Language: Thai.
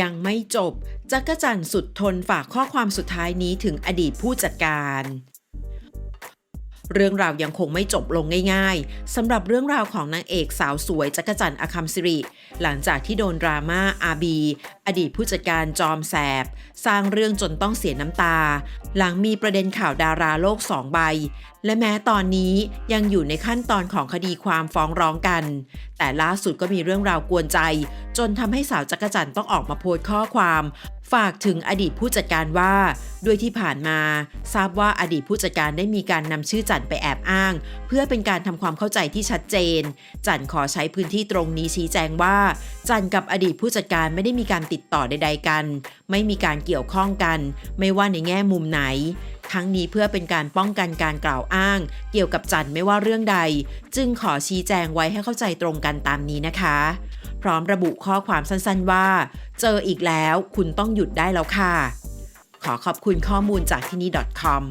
ยังไม่จบจักรจันสุดทนฝากข้อความสุดท้ายนี้ถึงอดีตผู้จัดการ เรื่องราวยังคงไม่จบลงง่ายๆสำหรับเรื่องราวของนางเอกสาวสวยจักรจันทร์อคัมสิริ หลังจากที่โดนดราม่าอาบี อดีตผู้จัดการจอมแสบ สร้างเรื่องจนต้องเสียน้ำตา หลังมีประเด็นข่าวดาราโลกสองใบ และแม้ตอนนี้ยังอยู่ในขั้นตอนของคดีความฟ้องร้องกัน แต่ล่าสุดก็มีเรื่องราวกวนใจ จนทำให้สาวจักรจันทร์ต้องออกมาโพสต์ข้อความ ฝากถึงอดีตผู้จัดการว่า ด้วยที่ผ่านมา ทราบว่าอดีตผู้จัดการได้มีการนำชื่อจันไปแอบอ้าง เพื่อเป็นการทำความเข้าใจที่ชัดเจน จันขอใช้พื้นที่ตรงนี้ชี้แจงว่า จันกับอดีตผู้จัดการไม่ได้มีการติดต่อใด ๆกัน ไม่มีการเกี่ยวข้องกัน ไม่ว่าในแง่มุมไหน ทั้งนี้เพื่อเป็นการป้องกันการกล่าวอ้าง เกี่ยวกับจันไม่ว่าเรื่องใด จึงขอชี้แจงไว้ให้เข้าใจตรงกันตามนี้นะคะ พร้อมระบุข้อความสั้นๆว่า เจออีกแล้วคุณต้องหยุดได้แล้วค่ะ ขอขอบคุณข้อมูลจากที่นี่ .com